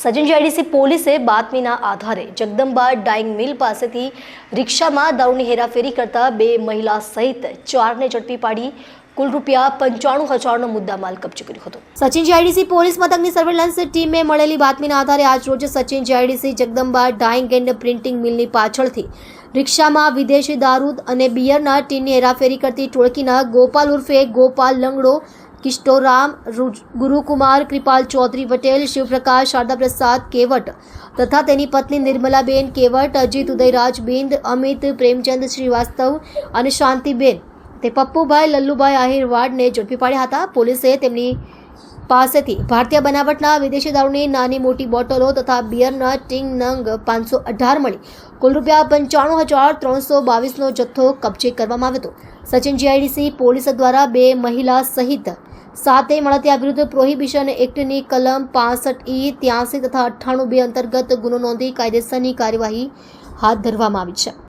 સચિન પોલીસે બાતમીના આધારે જગદંબા ડાઇંગ મિલ પાસેથી રિક્ષામાં દારૂની હેરાફેરી કરતા બે મહિલા સહિત ચારને ઝડપી પાડી કુલ રૂપિયા પંચાણું હજારનો મુદ્દામાલ કબજે કર્યો હતો. સચિન જીઆઈડીસી પોલીસ મથકની સર્વેલન્સ ટીમે મળેલી બાતમીના આધારે આજ રોજ Sachin GIDC Jagdamba dyeing and printing મિલની પાછળથી રિક્ષામાં વિદેશી દારૂદ અને બિયરના ટીનની હેરાફેરી કરતી ટોળકીના ગોપાલ ઉર્ફે ગોપાલ લંગડો કિષ્ટોરામ ગુરુકુમાર કૃપાલ ચૌધરી પટેલ શિવપ્રકાશ શારદા પ્રસાદ કેવટ તથા તેની પત્ની નિર્મલાબેન કેવટ અજીત ઉદયરાજ બિંદ અમિત પ્રેમચંદ શ્રીવાસ્તવ અને શાંતિબેન તે પપ્પુભાઈ લલ્લુભાઈ આહિરવાડને ઝડપી પાડ્યા હતા પોલીસે તેમની પાસેથી ભારતીય બનાવટના વિદેશી દારૂની નાની મોટી બોટલો તથા બિયરના ટીંગ નંગ પાંચસો અઢાર મળી કુલ રૂપિયા પંચાણું હજાર ત્રણસો બાવીસનો જથ્થો કબજે કરવામાં આવ્યો હતો સચિન જીઆઈડીસી પોલીસ દ્વારા બે મહિલા સહિત સાતે ત્યાં વિરુદ્ધ પ્રોહિબિશન એક્ટની કલમ પાસઠ ઈ ત્યાસી તથા અઠ્ઠાણું બે અંતર્ગત ગુનો નોંધી કાયદેસરની કાર્યવાહી હાથ ધરવામાં આવી છે.